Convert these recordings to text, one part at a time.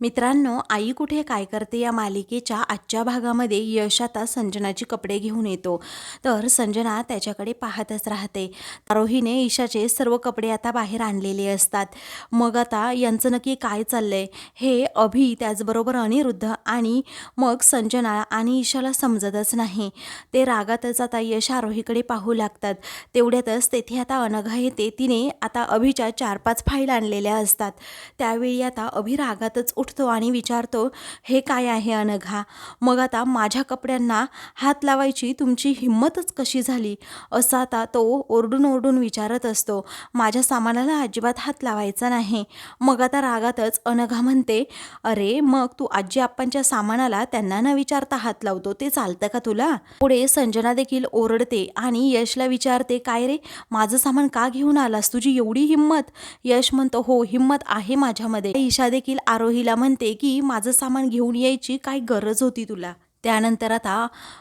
मित्रांनो आई कुठे काय करते या मालिकेच्या आजच्या भागामध्ये यश आता संजनाची कपडे घेऊन येतो. तर संजना त्याच्याकडे पाहतच राहते. आरोहीने ईशाचे सर्व कपडे आता बाहेर आणलेले असतात. मग आता यांचं नक्की काय चाललंय? हे अभि त्याचबरोबर अनिरुद्ध आणि मग संजना आणि ईशाला समजतच नाही. ते रागातच आता यश आरोहीकडे पाहू लागतात. तेवढ्यातच तेथे आता अनघा येते. तिने आता अभिच्या चार पाच फाईल आणलेल्या असतात. त्यावेळी आता अभि रागातच उठतो आणि विचारतो हे काय आहे अनघा? मग आता माझ्या कपड्यांना हात लावायची तुमची हिंमतच कशी झाली? असं आता तो ओरडून ओरडून विचारत असतो. माझ्या सामानाला अजिबात हात लावायचा नाही. मग आता रागातच अनघा म्हणते अरे मग तू आजी आप्पांच्या सामानाला त्यांना न विचारता हात लावतो ते चालतं का तुला? पुढे संजना देखील ओरडते आणि यशला विचारते काय रे माझं सामान का घेऊन आलास? तुझी एवढी हिंमत? यश म्हणतो हो हिंमत आहे माझ्यामध्ये. ईशा देखील आरोहीला म्हणते की माझं सामान घेऊन यायची काय गरज होती तुला. त्यानंतर आता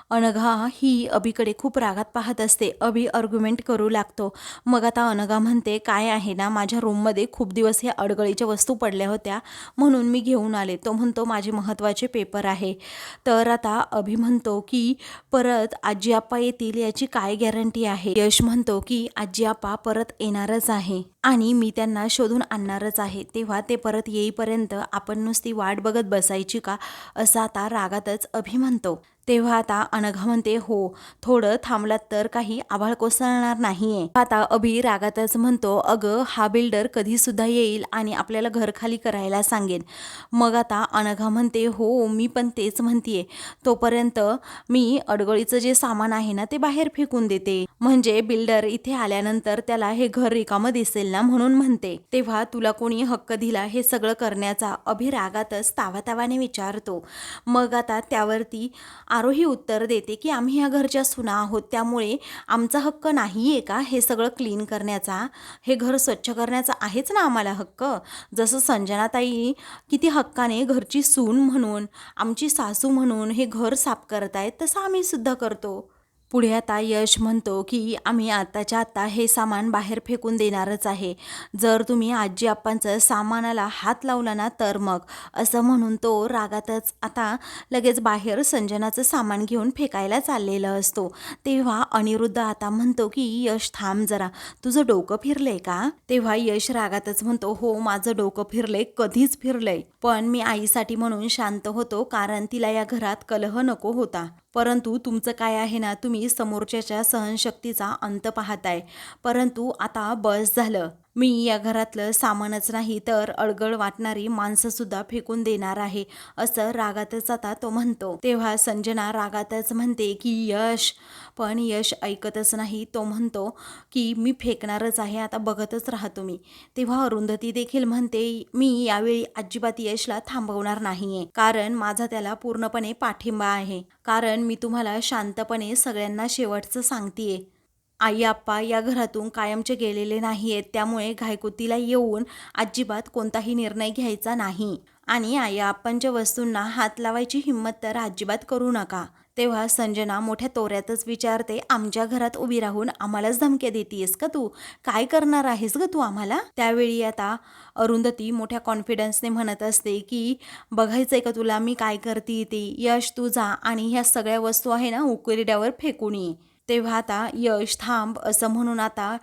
अनघा ही अभिकडे खूप रागात पाहत असते. अभि आर्ग्युमेंट करू लागतो. मग आता अनघा म्हणते काय आहे ना माझ्या रूममध्ये खूप दिवस ह्या अडगळीच्या वस्तू पडल्या होत्या. म्हणून मी घेऊन आले. तो म्हणतो माझे महत्त्वाचे पेपर आहे. तर आता अभि म्हणतो की परत आजी आप्पा येतील याची काय गॅरंटी आहे? यश म्हणतो की आजी आप्पा परत येणारच आहे. आणि मी त्यांना शोधून आणणारच आहे. तेव्हा ते परत येईपर्यंत आपण नुसती वाट बघत बसायची का? असं आता रागातच अभि म्हणतो. तेव्हा आता अनघा म्हणते हो थोडं थांबलात तर काही आभाळ कोसळणार नाहीये. आता अभि रागातच म्हणतो अगं हा बिल्डर कधी सुद्धा येईल आणि आपल्याला घर खाली करायला सांगेन मग आता अनघा म्हणते हो मी पण तेच म्हणतीये. तोपर्यंत मी अडगळीचं जे सामान आहे ना ते बाहेर फेकून देते. म्हणजे बिल्डर इथे आल्यानंतर त्याला हे घर रिकामं दिसेल ना म्हणून म्हणते. तेव्हा तुला कोणी हक्क दिला हे सगळं करण्याचा अभिरागातच तावातावाने विचारतो. मग आता त्यावरती आरोही उत्तर देते की आम्ही ह्या घरच्या सुना आहोत. त्यामुळे आमचा हक्क नाही आहे का? हे सगळं क्लीन करण्याचा हे घर स्वच्छ करण्याचा आहेच ना आम्हाला हक्क? जसं संजनाताई किती हक्काने घरची सून म्हणून आमची सासू म्हणून हे घर साफ करतायत तसं आम्ही सुद्धा करतो. पुढे आता यश म्हणतो की आम्ही आत्ताच्या आत्ता हे सामान बाहेर फेकून देणारच आहे. जर तुम्ही आजी आप्पांचं सामानाला हात लावला ना तर मग. असं म्हणून तो रागातच आता लगेच बाहेर संजनाचं सामान घेऊन फेकायला चाललेलं असतो. तेव्हा अनिरुद्ध आता म्हणतो की यश थांब जरा. तुझं डोकं फिरलंय का? तेव्हा यश रागातच म्हणतो हो माझं डोकं फिरलंय कधीच फिरलंय. पण मी आईसाठी म्हणून शांत होतो कारण तिला या घरात कलह नको होता. परंतु तुमचं काय आहे ना तुम्ही समोरच्याच्या सहनशक्तीचा अंत पाहताय. परंतु आता बस झालं. मी या घरातलं सामानच नाही तर अडगळ वाटणारी माणसंसुद्धा फेकून देणार आहे असं रागातच आता तो म्हणतो. तेव्हा संजना रागातच म्हणते की यश. पण यश ऐकतच नाही तो म्हणतो की मी फेकणारच आहे आता बघतच राहतो मी तेव्हा अरुंधती देखील म्हणते मी यावेळी अजिबात यशला थांबवणार नाहीये कारण माझा त्याला पूर्णपणे पाठिंबा आहे. कारण मी तुम्हाला शांतपणे सगळ्यांना शेवटचं सांगतेय. आई आप्पा या घरातून कायमचे गेलेले नाही आहेत त्यामुळे घायकुतीला येऊन अजिबात कोणताही निर्णय घ्यायचा नाही. आणि आई आप्पांच्या वस्तूंना हात लावायची हिंमत तर अजिबात करू नका. तेव्हा संजना मोठ्या तोऱ्यातच विचारते आमच्या घरात उभी राहून आम्हालाच धमक्या देतीयस का तू? काय करणार आहेस ग तू आम्हाला? त्यावेळी आता अरुंधती मोठ्या कॉन्फिडन्सने म्हणत असते की बघायचंय का तुला मी काय करते ते? यश तू जा आणि ह्या सगळ्या वस्तू आहे ना उकरड्यावर फेकून ये. तेव्हा आता यश थांब असं म्हणून आता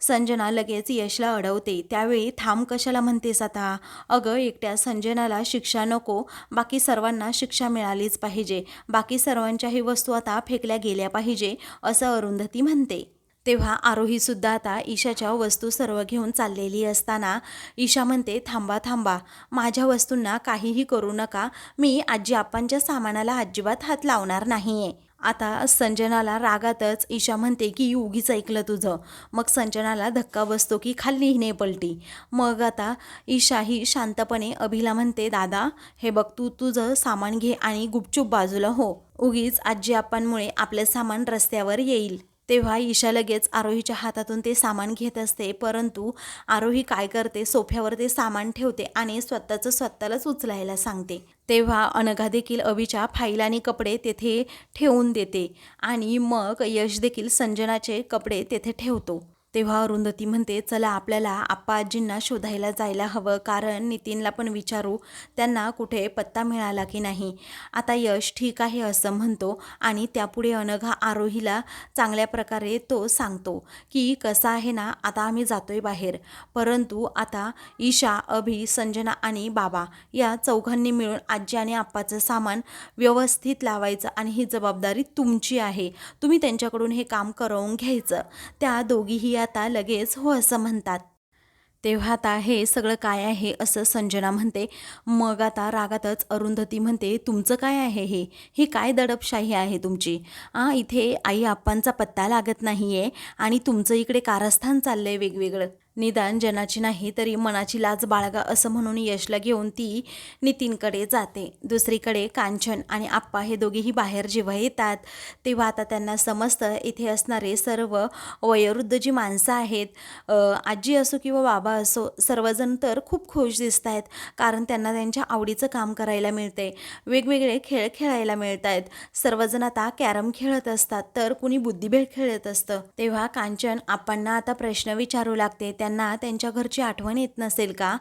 संजना लगेच यशला अडवते. त्यावेळी थांब कशाला म्हणतेस आता? अगं एकट्या संजनाला शिक्षा नको. बाकी सर्वांना शिक्षा मिळालीच पाहिजे. बाकी सर्वांच्याही वस्तू आता फेकल्या गेल्या पाहिजे असं अरुंधती म्हणते. तेव्हा आरोहीसुद्धा आता ईशाच्या वस्तू सर्व घेऊन चाललेली असताना ईशा म्हणते थांबा थांबा. माझ्या वस्तूंना काहीही करू नका. मी आजी आप्पांच्या सामानाला अजिबात हात लावणार नाहीये. आता संजनाला रागातच ईशा म्हणते की उगीच ऐकलं तुझं. मग संजनाला धक्का बसतो की खाल्ली हिने पलटी. मग आता ईशा ही शांतपणे अभिला म्हणते दादा हे बघ तू तुझं सामान घे आणि गुपचूप बाजूला हो. उगीच आजी आप्पांमुळे आपलं सामान रस्त्यावर येईल. तेव्हा ईशा लगेच आरोहीच्या हातातून ते सामान घेत असते. परंतु आरोही काय करते? सोफ्यावर ते सामान ठेवते आणि स्वतःचं स्वतःलाच उचलायला सांगते. तेव्हा अनघा देखील अभिच्या फाईल आणि कपडे तेथे ठेवून देते आणि मग यश देखील संजनाचे कपडे तेथे ठेवतो. तेव्हा अरुंधती म्हणते चला आपल्याला आप्पा आजींना शोधायला जायला हवं. कारण नितीनला पण विचारू त्यांना कुठे पत्ता मिळाला की नाही. आता यश ठीक आहे असं म्हणतो आणि त्यापुढे अनघा आरोहीला चांगल्या प्रकारे तो सांगतो की कसा आहे ना आता आम्ही जातोय बाहेर. परंतु आता ईशा अभि संजना आणि बाबा या चौघांनी मिळून आजी आणि आप्पाचं सामान व्यवस्थित लावायचं आणि ही जबाबदारी तुमची आहे. तुम्ही त्यांच्याकडून हे काम करवून घ्यायचं. त्या दोघीही आता लगेच हो असं म्हणतात. तेव्हा आता हे सगळं काय आहे असं संजना म्हणते. मग आता रागातच अरुंधती म्हणते तुमचं काय आहे हे? ही काय दडपशाही आहे तुमची? आ इथे आई आप्पांचा पत्ता लागत नाही आहे आणि तुमचं इकडे कारस्थान चाललं आहे वेगवेगळं. निदान जनाची नाही तरी मनाची लाज बाळगा असं म्हणून यशला घेऊन ती नितीनकडे जाते. दुसरीकडे कांचन आणि आप्पा हे दोघेही बाहेर जेव्हा येतात तेव्हा आता त्यांना समजतं इथे असणारे सर्व वयोवृद्ध जी माणसं आहेत. आजी असो किंवा बाबा असो सर्वजण तर खूप खुश दिसत आहेत कारण त्यांना त्यांच्या आवडीचं काम करायला मिळते वेगवेगळे खेळ खेळायला मिळत आहेत सर्वजण आता कॅरम खेळत असतात तर कुणी बुद्धिबळ खेळत असतं. तेव्हा कांचन आप्पांना आता प्रश्न विचारू लागते. त्यांना त्यांच्या घरची आठवण येत नसेल का?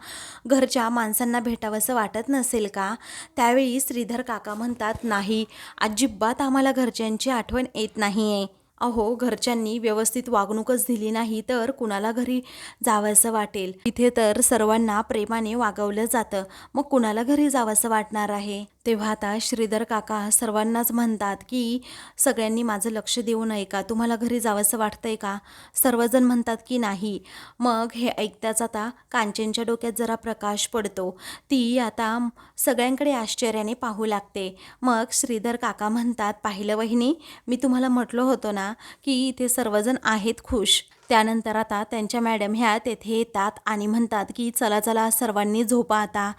घरच्या माणसांना भेटावंसं वाटत नसेल का? त्यावेळी श्रीधर काका म्हणतात नाही अजिबात आम्हाला घरच्यांची आठवण येत नाही आहे अहो घरच्यांनी व्यवस्थित वागणूकच दिली नाही तर कुणाला घरी जावंसं वाटेल? इथे तर सर्वांना प्रेमाने वागवलं जातं. मग कुणाला घरी जावंसं वाटणार आहे? तेव्हा आता श्रीधर काका सर्वांनाच म्हणतात की सगळ्यांनी माझं लक्ष देऊ नये का? तुम्हाला घरी जावंसं वाटतंय का? सर्वजण म्हणतात की नाही. मग हे ऐकताच आता कांचनच्या डोक्यात जरा प्रकाश पडतो. ती आता सगळ्यांकडे आश्चर्याने पाहू लागते. मग श्रीधर काका म्हणतात पाहिलं वहिनी मी तुम्हाला म्हटलं होतं ना की इथे सर्वजण आहेत खुश. त्यानंतर आता त्यांच्या मॅडम ह्या तेथे येतात आणि म्हणतात की चला चला सर्वांनी झोपा आता.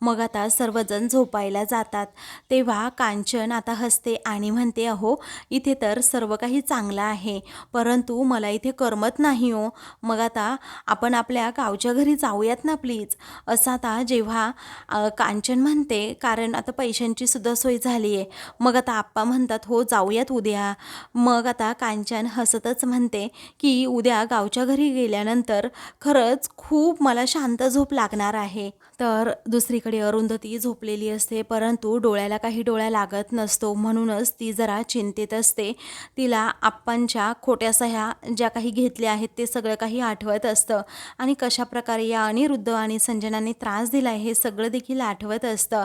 मग आता सर्वजण झोपायला जातात. तेव्हा कांचन आता हसते आणि म्हणते अहो इथे तर सर्व काही चांगलं आहे. परंतु मला इथे करमत नाही हो. मग आता आपण आपल्या गावच्या घरी जाऊयात ना प्लीज असं आता जेव्हा कांचन म्हणते कारण आता पैशांची सुद्धा सोय झाली आहे. मग आता आप्पा म्हणतात हो जाऊयात उद्या. मग आता कांचन हसतच म्हणते की उद्या गावच्या घरी गेल्यानंतर खरंच खूप मला शांत झोप लागणार आहे. तर दुसरीकडे अरुंधती झोपलेली असते परंतु डोळ्याला काही डोळ्या लागत नसतो म्हणूनच ती जरा चिंतेत असते. तिला आप्पांच्या खोट्या सह्या ज्या काही घेतल्या आहेत ते सगळं काही आठवत असतं. आणि कशाप्रकारे या अनिरुद्ध आणि संजनाने त्रास दिला आहे हे सगळं देखील आठवत असतं.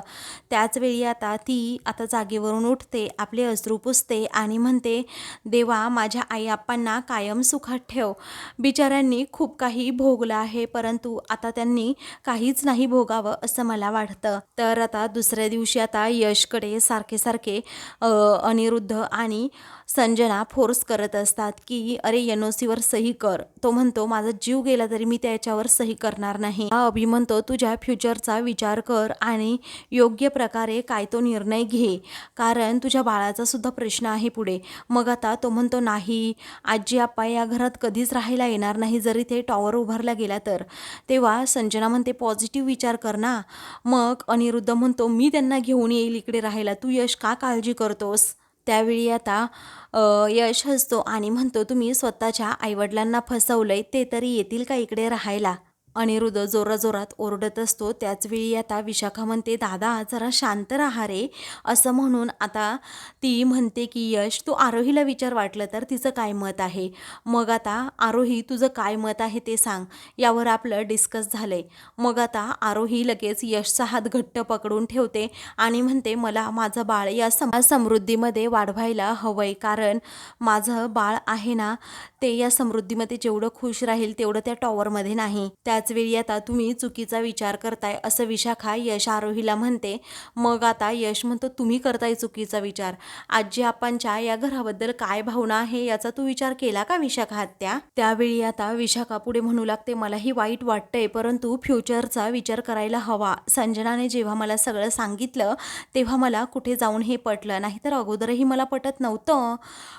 त्याचवेळी आता ती आता जागेवरून उठते आपले अश्रू पुसते आणि म्हणते देवा माझ्या आई आप्पांना कायम सुखात ठेव. बिचाऱ्यांनी खूप काही भोगलं आहे परंतु आता त्यांनी काहीच नाही भोगावं असं मला वाटतं. तर आता दुसऱ्या दिवशी आता यशकडे सारखे सारखे अनिरुद्ध आणि संजना फोर्स करत असतात की अरे एन ओ सीवर सही कर. तो म्हणतो माझा जीव गेला तरी मी त्याच्यावर सही करणार नाही. हा अभि म्हणतो तुझ्या फ्युचरचा विचार कर आणि योग्य प्रकारे काय तो निर्णय घे. कारण तुझ्या बाळाचा सुद्धा प्रश्न आहे पुढे. मग आता तो म्हणतो नाही आजी आप्पा या घरात कधीच राहायला येणार नाही. जरी ते टॉवर उभारला गेला तर. तेव्हा संजना म्हणते पॉझिटिव्ह विचार कर ना. मग अनिरुद्ध म्हणतो मी त्यांना घेऊन येईल इकडे राहायला. तू यश का काळजी करतोस? त्यावेळी आता यश हसतो आणि म्हणतो तुम्ही स्वतःच्या आईवडिलांना फसवलंय ते तरी येतील का इकडे राहायला? अनिरुद्ध जोराजोरात ओरडत असतो. त्याचवेळी आता विशाखा म्हणते दादा जरा शांत राहा रे. असं म्हणून आता ती म्हणते की यश तू आरोहीला विचार वाटलं तर तिचं काय मत आहे? मग आता आरोही तुझं काय मत आहे ते सांग. यावर आपलं डिस्कस झालं आहे मग आता आरोही लगेच यशचा हात घट्ट पकडून ठेवते आणि म्हणते मला माझं बाळ या सम समृद्धीमध्ये वाढवायला हवंय. कारण माझं बाळ आहे ना ते या समृद्धीमध्ये जेवढं खुश राहील तेवढं त्या टॉवरमध्ये नाही. त्याचवेळी आता तुम्ही चुकीचा विचार करताय असं विशाखा यश आरोहीला म्हणते. मग आता यश म्हणतो तुम्ही करताय चुकीचा विचार. आजी आपांच्या या घराबद्दल काय भावना आहे याचा तू विचार केला का विशाखा हत्या त्यावेळी आता विशाखा पुढे म्हणू लागते मलाही वाईट वाटतंय परंतु फ्युचरचा विचार करायला हवा. संजनाने जेव्हा मला सगळं सांगितलं तेव्हा मला कुठे जाऊन हे पटलं? नाहीतर अगोदरही मला पटत नव्हतं.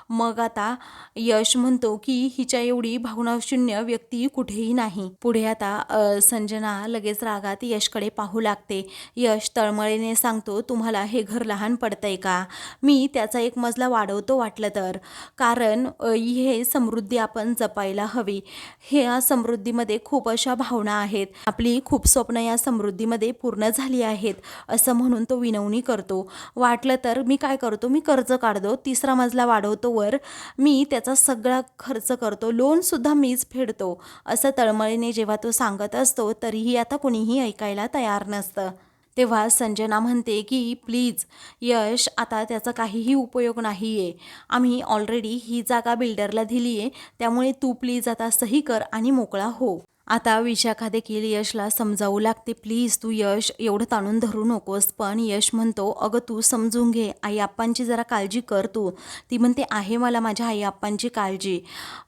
मग आता यश म्हणतो की हिच्या एवढी भावनाशून्य व्यक्ती कुठेही नाही. पुढे आता अ, संजना लगेच रागात यशकडे पाहू लागते. यश तळमळीने सांगतो तुम्हाला हे घर लहान पडतंय का? मी त्याचा एक मजला वाढवतो वाटलं तर. कारण हे समृद्धी आपण जपायला हवी. ह्या समृद्धीमध्ये खूप अशा भावना आहेत. आपली खूप स्वप्न या समृद्धीमध्ये पूर्ण झाली आहेत. असं म्हणून तो विनवणी करतो. वाटलं तर मी काय करतो? मी कर्ज काढतो. तिसरा मजला वाढवतो वर. मी त्याचा सगळा खर्च करतो. लोनसुद्धा मीच फेडतो. असं तळमळीने जेव्हा तो सांगत असतो तरीही आता कुणीही ऐकायला तयार नसतं. तेव्हा संजना म्हणते की प्लीज यश आता त्याचा काहीही उपयोग नाही आहे आम्ही ऑलरेडी ही जागा बिल्डरला दिली आहे त्यामुळे तू प्लीज आता सही कर आणि मोकळा हो. आता विशाखा देखील यशला समजावू लागते. प्लीज तू यश एवढं ताणून धरू नकोस पण यश म्हणतो अगं तू समजून घे. आई आप्पांची जरा काळजी कर तू. ती म्हणते आहे मला माझ्या आई आप्पांची काळजी.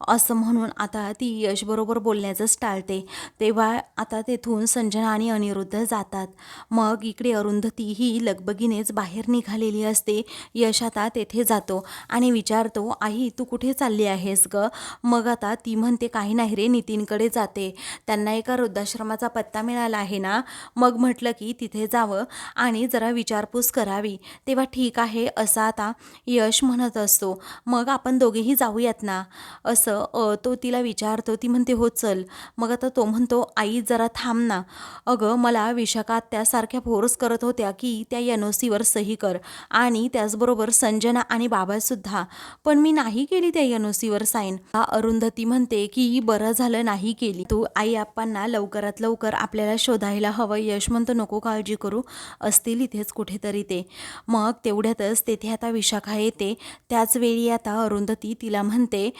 असं म्हणून आता ती यशबरोबर बोलण्याचंच टाळते. तेव्हा आता तेथून संजना आणि अनिरुद्ध जातात. मग इकडे अरुंधती ही लगबगीनेच बाहेर निघालेली असते. यश आता तेथे जातो आणि विचारतो आई तू कुठे चालली आहेस ग? मग आता ती म्हणते काही नाही रे नितीनकडे जाते. त्यांना एका वृद्धाश्रमाचा पत्ता मिळाला आहे ना? मग म्हटलं की तिथे जावं आणि जरा विचारपूस करावी. तेव्हा ठीक आहे असं आता यश म्हणत असतो. मग आपण दोघेही जाऊयात ना? असं अ, तो तिला विचारतो. ती म्हणते हो चल. मग आता तो म्हणतो आई जरा थांब ना. अगं मला विशाखात त्यासारख्या फोर्स करत होत्या की त्या एन ओ सीवर सही कर आणि त्याचबरोबर संजना आणि बाबासुद्धा पण मी नाही केली त्या एन ओ सीवर साईन. अरुंधती म्हणते की बरं झालं नाही केली. तू आई आप्पांना लवकरात लवकर आपल्याला शोधायला हवं. यश म्हणतो नको काळजी करू. असतील इथेच कुठेतरी ते. मग तेवढ्यातच तेथे आता विशाखा येते. त्याचवेळी आता अरुंधती तिला म्हणते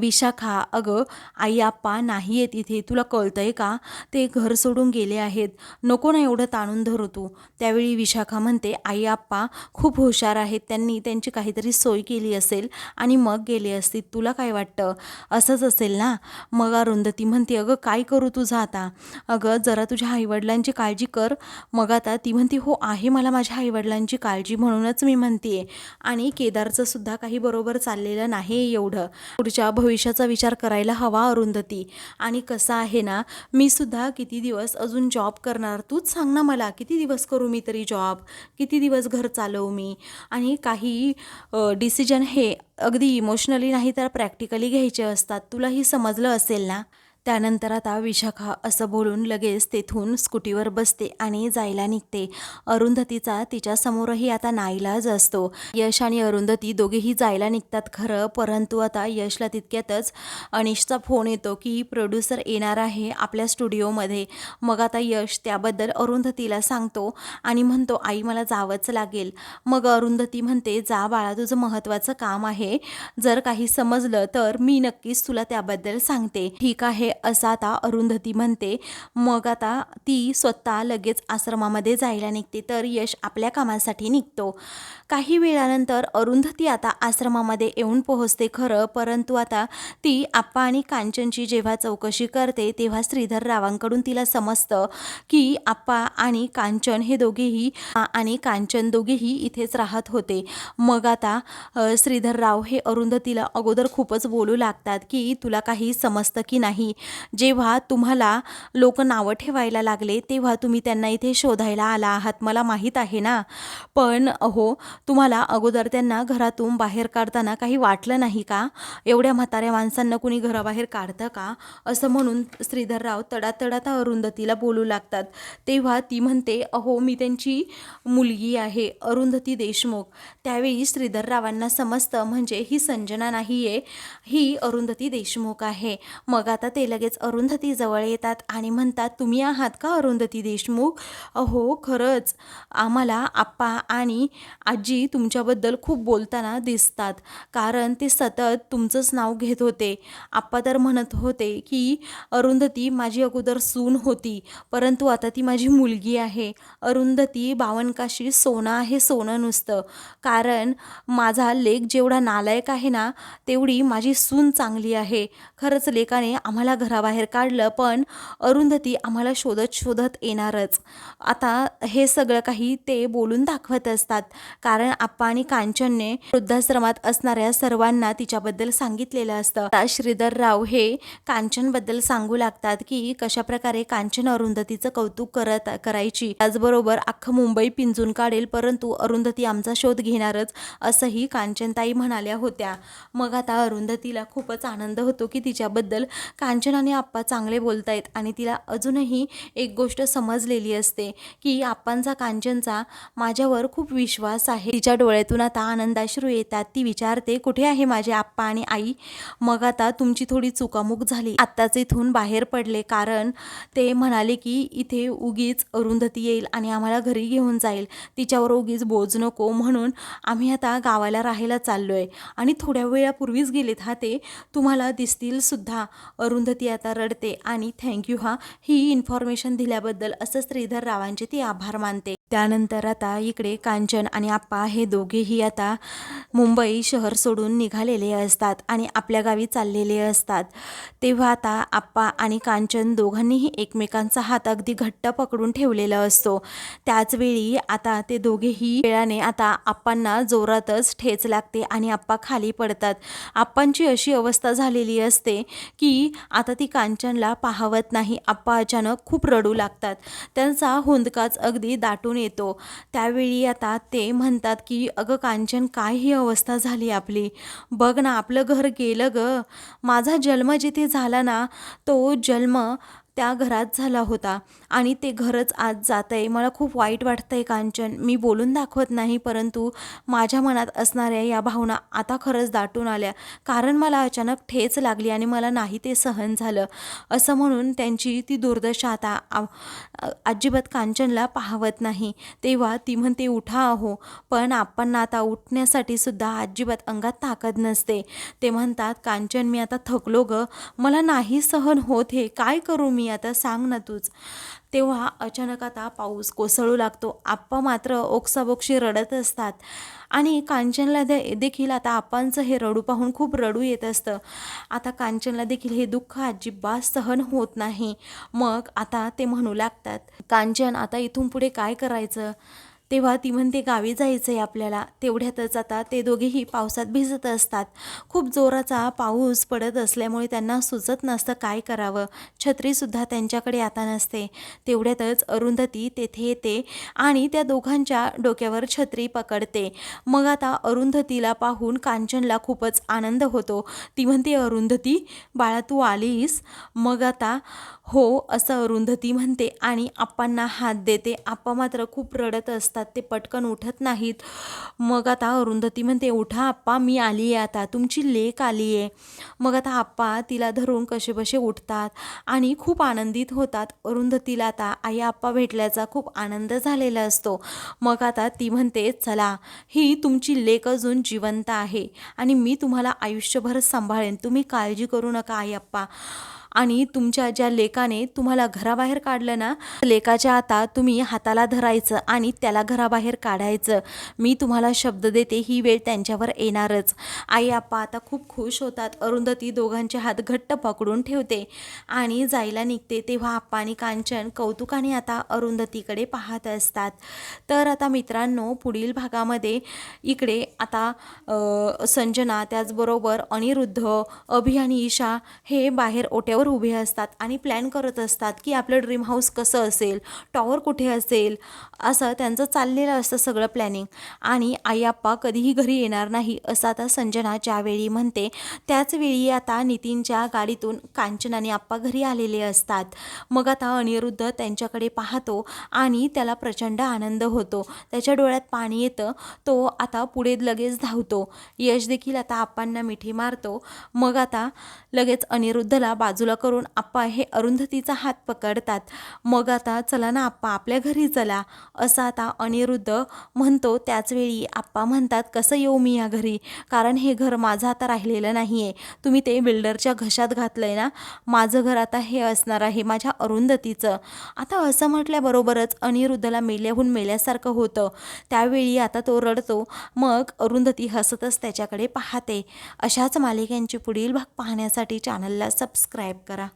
विशाखा अगं आई आप्पा नाही आहे तिथे तुला कळतंय का? ते घर सोडून गेले आहेत. नको ना एवढं ताणून धरू तू. त्यावेळी विशाखा म्हणते आई आप्पा खूप हुशार आहेत. त्यांनी त्यांची काहीतरी सोय केली असेल आणि मग गेले असतील. तुला काय वाटतं? असंच असेल ना? मग अरुंधती म्हणते अगं काय करू तुझं आता? अगं जरा तुझ्या आईवडिलांची काळजी कर. मग आता ती म्हणते हो आहे मला माझ्या आईवडिलांची काळजी म्हणूनच मी म्हणते आणि केदारचं सुद्धा काही बरोबर चाललेलं नाही एवढं. पुढच्या भविष्याचा विचार करायला हवा अरुंधती. आणि कसं आहे ना मी सुद्धा किती दिवस अजून जॉब करणार? तूच सांग ना मला किती दिवस करू मी तरी जॉब? किती दिवस घर चालवू मी? आणि काही डिसिजन हे अगदी इमोशनली नाही तर प्रॅक्टिकली घ्यायचे असतात. तुलाही समजलं असेल ना? त्यानंतर आता विशाखा असं बोलून लगेच तेथून स्कूटीवर बसते आणि जायला निघते. अरुंधतीचा तिच्यासमोरही आता नाईलाज असतो. यश आणि अरुंधती दोघेही जायला निघतात खरं परंतु आता यशला तितक्यातच अनिशचा फोन येतो की प्रोड्युसर येणार आहे आपल्या स्टुडिओमध्ये. मग आता यश त्याबद्दल अरुंधतीला सांगतो आणि म्हणतो आई मला जावंच लागेल. मग अरुंधती म्हणते जा बाळा तुझं महत्त्वाचं काम आहे. जर काही समजलं तर मी नक्कीच तुला त्याबद्दल सांगते. ठीक आहे असं आता अरुंधती म्हणते. मग आता ती स्वतः लगेच आश्रमामध्ये जायला निघते. तर यश आपल्या कामासाठी निघतो. काही वेळानंतर अरुंधती आता आश्रमामध्ये येऊन पोहोचते खरं परंतु आता ती आप्पा आणि कांचनची जेव्हा चौकशी करते तेव्हा श्रीधर रावांकडून तिला समजतं की आप्पा आणि कांचन हे दोघेही आणि कांचन दोघेही इथेच राहत होते. मग आता श्रीधर राव हे अरुंधतीला अगोदर खूपच बोलू लागतात की तुला काही समजतं की नाही? जेव्हा तुम्हाला लोक नावं ठेवायला लागले तेव्हा तुम्ही त्यांना इथे शोधायला आला आहात. मला माहीत आहे ना. पण अहो तुम्हाला अगोदर त्यांना घरातून बाहेर काढताना काही वाटलं नाही का? एवढ्या म्हाताऱ्या माणसांना कुणी घराबाहेर काढतं का? असं म्हणून श्रीधरराव तडातडात अरुंधतीला बोलू लागतात. तेव्हा ती म्हणते अहो मी त्यांची मुलगी आहे अरुंधती देशमुख. त्यावेळी श्रीधररावांना समजतं म्हणजे ही संजना नाही आहे ही अरुंधती देशमुख आहे. मग आता ते लगेच अरुंधती जवळ येतात आणि म्हणतात तुम्ही आहात का अरुंधती देशमुख? अहो खरंच. आम्हाला आप्पा आणि आजी तुमच्याबद्दल खूप बोलताना दिसतात. कारण ते सतत तुमचंच नाव घेत होते. आप्पा तर म्हणत होते की अरुंधती माझी अगोदर सून होती परंतु आता ती माझी मुलगी आहे. अरुंधती बावनकाशी सोनं आहे सोनं नुसतं. कारण माझा लेख जेवढा नालायक आहे ना तेवढी माझी सून चांगली आहे. खरंच लेकाने आम्हाला घराबाहेर काढलं पण अरुंधती आम्हाला शोधत शोधत येणारच. आता हे सगळं काही ते बोलून दाखवत असतात. कारण आप्पा आणि कांचनने वृद्धाश्रमात असणाऱ्या सर्वांना तिच्याबद्दल सांगितलेलं असतं. आता श्रीधरराव हे कांचनबद्दल सांगू लागतात की कशा प्रकारे कांचन अरुंधतीचं कौतुक करत करायची. त्याचबरोबर अख्खं मुंबई पिंजून काढेल परंतु अरुंधती आमचा शोध घेणारच असंही कांचनताई म्हणाल्या होत्या. मग आता अरुंधतीला खूपच आनंद होतो की तिच्याबद्दल कांचन आणि आप्पा चांगले बोलतायत आणि तिला अजूनही एक गोष्ट समजलेली असते की आप्पांचा कांचनचा माझ्यावर खूप विश्वास आहे. तिच्या डोळ्यातून आता आनंदाश्रू येतात. ती विचारते कुठे आहे माझे आप्पा आणि आई? मग आता तुमची थोडी चुकामुक झाली. आत्ताच इथून बाहेर पडले कारण ते म्हणाले की इथे उगीच अरुंधती येईल आणि आम्हाला घरी घेऊन जाईल. तिच्यावर उगीच बोज नको म्हणून आम्ही आता गावाला राहायला चाललो आहे आणि थोड्या वेळापूर्वीच गेलेत हा ते. तुम्हाला दिसतील सुद्धा अरुंधती ती आता रडते आणि थँक्यू हा ही इन्फॉर्मेशन दिल्याबद्दल असं श्रीधर रावांचे ती आभार मानते. त्यानंतर आता इकडे कांचन आणि आप्पा हे दोघेही आता मुंबई शहर सोडून निघालेले असतात आणि आपल्या गावी चाललेले असतात. तेव्हा आता आप्पा आणि कांचन दोघांनीही एकमेकांचा हात अगदी घट्ट पकडून ठेवलेला असतो. त्याचवेळी आता ते दोघेही वेळाने आता आप्पांना जोरातच ठेच लागते आणि आप्पा खाली पडतात. आप्पांची अशी अवस्था झालेली असते की आता ती कांचनला पाहवत नाही. आप्पा अचानक खूप रडू लागतात. त्यांचा हुंदकाच अगदी दाटून येतो. त्यावेळी आता ते म्हणतात की अगं कांचन काय ही अवस्था झाली आपली? बघ ना आपलं घर गेलं ग. माझा जन्म जिथे झाला ना तो जन्म त्या घरात झाला होता. आणि ते घरच आज जात आहे मला खूप वाईट वाटतं आहे कांचन. मी बोलून दाखवत नाही परंतु माझ्या मनात असणाऱ्या या भावना आता खरंच दाटून आल्या. कारण मला अचानक ठेच लागली आणि मला नाही ते सहन झालं. असं म्हणून त्यांची ती दुर्दशा आता अजिबात कांचनला पाहवत नाही. तेव्हा ती म्हणते उठा अहो. पण आपण आता उठण्यासाठी सुद्धा अजिबात अंगात ताकद नसते. ते म्हणतात कांचन मी आता थकलो ग. मला नाही सहन होत हे. काय करू मी? मी आता सांग ना तूच. तेव्हा अचानक आता पाऊस कोसळू लागतो. आप्पा मात्र ओक्साबोक्षी रडत असतात. आणि कांचनला दे देखील आता आप्पांचं हे रडू पाहून खूप रडू येत असतं. आता कांचनला देखील हे दुःख अजिबात सहन होत नाही. मग आता ते म्हणू लागतात कांचन आता इथून पुढे काय करायचं? तेव्हा ती म्हणते गावी जायचं आहे आपल्याला. तेवढ्यातच आता ते दोघेही पावसात भिजत असतात. खूप जोराचा पाऊस पडत असल्यामुळे त्यांना सुचत नसतं काय करावं. छत्रीसुद्धा त्यांच्याकडे आता नसते. तेवढ्यातच अरुंधती तेथे येते आणि त्या दोघांच्या डोक्यावर छत्री पकडते. मग आता अरुंधतीला पाहून कांचनला खूपच आनंद होतो. ती म्हणते अरुंधती बाळा तू आलीस. मग आता हो असं अरुंधती म्हणते आणि आप्पांना हात देते. आप्पा मात्र खूप रडत असतात. ते पटकन उठत नाहीत. मग आता अरुंधती म्हणते उठा आप्पा मी आली आहे आता. तुमची लेक आली आहे. मग आता आप्पा तिला धरून कसेबसे उठतात आणि खूप आनंदित होतात. अरुंधतीला आता आई आप्पा भेटल्याचा खूप आनंद झालेला असतो. मग आता ती म्हणते चला ही तुमची लेक अजून जिवंत आहे आणि मी तुम्हाला आयुष्यभर सांभाळेन. तुम्ही काळजी करू नका आई आप्पा. आणि तुमच्या ज्या लेकाने तुम्हाला घराबाहेर काढलं ना लेकाच्या आता तुम्ही हाताला धरायचं आणि त्याला घराबाहेर काढायचं. मी तुम्हाला शब्द देते ही वेळ त्यांच्यावर येणारच. आई आप्पा आता खूप खुश होतात. अरुंधती दोघांचे हात घट्ट पकडून ठेवते आणि जायला निघते तेव्हा आप्पा आणि कांचन कौतुकाने आता अरुंधतीकडे पाहत असतात. तर आता मित्रांनो पुढील भागामध्ये इकडे आता संजना त्याचबरोबर अनिरुद्ध अभि आणि ईशा हे बाहेर ओट्यावर उभे असतात आणि प्लॅन करत असतात की आपलं ड्रीम हाऊस कसं असेल टॉवर कुठे असेल असं त्यांचं चाललेलं असतं सगळं प्लॅनिंग आणि आई आप्पा कधीही घरी येणार नाही असं आता संजना ज्यावेळी म्हणते त्याचवेळी आता नितीनच्या गाडीतून कांचन आणि आप्पा घरी आलेले असतात. मग आता अनिरुद्ध त्यांच्याकडे पाहतो आणि त्याला प्रचंड आनंद होतो. त्याच्या डोळ्यात पाणी येतं तो आता पुढे लगेच धावतो. यश देखील आता आप्पांना मिठी मारतो. मग आता लगेच अनिरुद्धला बाजूला करून आप्पा हे अरुंधतीचा हात पकडतात. मग आता चला ना आप्पा आपल्या घरी चला. असं आता अनिरुद्ध म्हणतो. त्याचवेळी आप्पा म्हणतात कसं येऊ मी या घरी? कारण हे घर माझं आता राहिलेलं नाही आहे तुम्ही ते बिल्डरच्या घशात घातलं आहे ना? माझं घर आता हे असणार आहे माझ्या अरुंधतीचं. आता असं म्हटल्याबरोबरच अनिरुद्धला मेल्याहून मेल्यासारखं होतं. त्यावेळी आता तो रडतो. मग अरुंधती हसतच त्याच्याकडे पाहते. अशाच मालिकांची पुढील भाग पाहण्यासाठी चॅनलला सबस्क्राईब करा